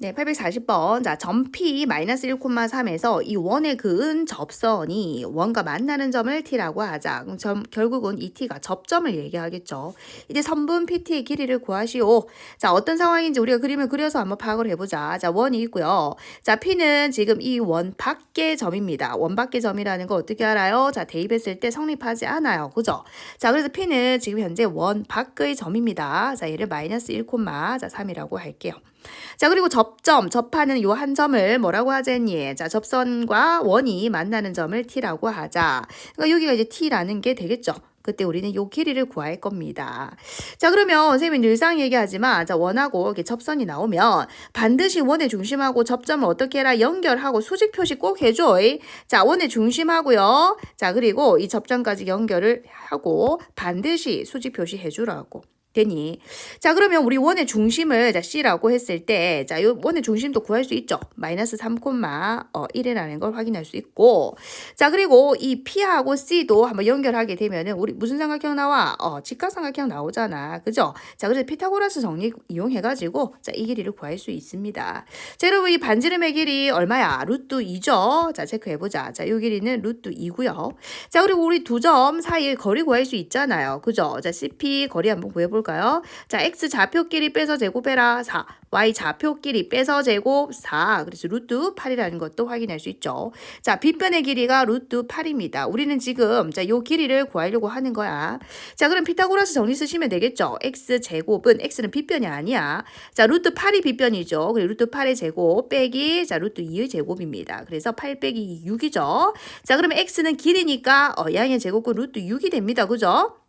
네, 840번. 자, 점 P 마이너스 1,3에서 이 원의 그은 접선이 원과 만나는 점을 T라고 하자. 점, 결국은 이 T가 접점을 얘기하겠죠. 이제 선분 PT의 길이를 구하시오. 자, 어떤 상황인지 우리가 그림을 그려서 한번 파악을 해보자. 자, 원이 있고요. 자, P는 지금 이 원 밖의 점입니다. 원 밖의 점이라는 거 어떻게 알아요? 자, 대입했을 때 성립하지 않아요. 그죠? 자, 그래서 P는 지금 현재 원 밖의 점입니다. 자, 얘를 마이너스 1, 자, 3이라고 할게요. 자, 그리고 접 점, 접하는 요 한 점을 뭐라고 하자니? 자, 접선과 원이 만나는 점을 T라고 하자. 그러니까 여기가 이제 T라는 게 되겠죠. 그때 우리는 요 길이를 구할 겁니다. 자, 그러면 선생님이 늘상 얘기하지만, 자, 원하고 이렇게 접선이 나오면 반드시 원의 중심하고 접점을 어떻게 해라? 연결하고 수직 표시 꼭 해줘. 자, 원의 중심하고요. 자, 그리고 이 접점까지 연결을 하고 반드시 수직 표시 해주라고. 되니. 자, 그러면 우리 원의 중심을 자, C라고 했을 때, 자, 요 원의 중심도 구할 수 있죠. 마이너스 3, 어, 1이라는 걸 확인할 수 있고. 자, 그리고 이 P하고 C도 한번 연결하게 되면은 우리 무슨 삼각형 나와? 어, 직각삼각형 나오잖아. 그죠? 자, 그래서 피타고라스 정리 이용해 가지고, 자, 이 길이를 구할 수 있습니다. 자, 여러분, 이 반지름의 길이 얼마야? 루트 2죠? 자, 체크해 보자. 자, 요 길이는 루트 2고요 자, 그리고 우리 두 점 사이의 거리 구할 수 있잖아요. 그죠? 자, CP 거리 한번 구해 볼까요? 자, X 좌표끼리 빼서 제곱해라. 4. Y 좌표끼리 빼서 제곱 4. 그래서 루트 8이라는 것도 확인할 수 있죠. 자, 빗변의 길이가 루트 8입니다. 우리는 지금 자, 요 길이를 구하려고 하는 거야. 자, 그럼 피타고라스 정리 쓰시면 되겠죠. X 제곱은 X는 빗변이 아니야. 자, 루트 8이 빗변이죠. 그리고 루트 8의 제곱 빼기 자, 루트 2의 제곱입니다. 그래서 8 빼기 6이죠. 자, 그러면 X는 길이니까 어, 양의 제곱은 루트 6이 됩니다. 그죠?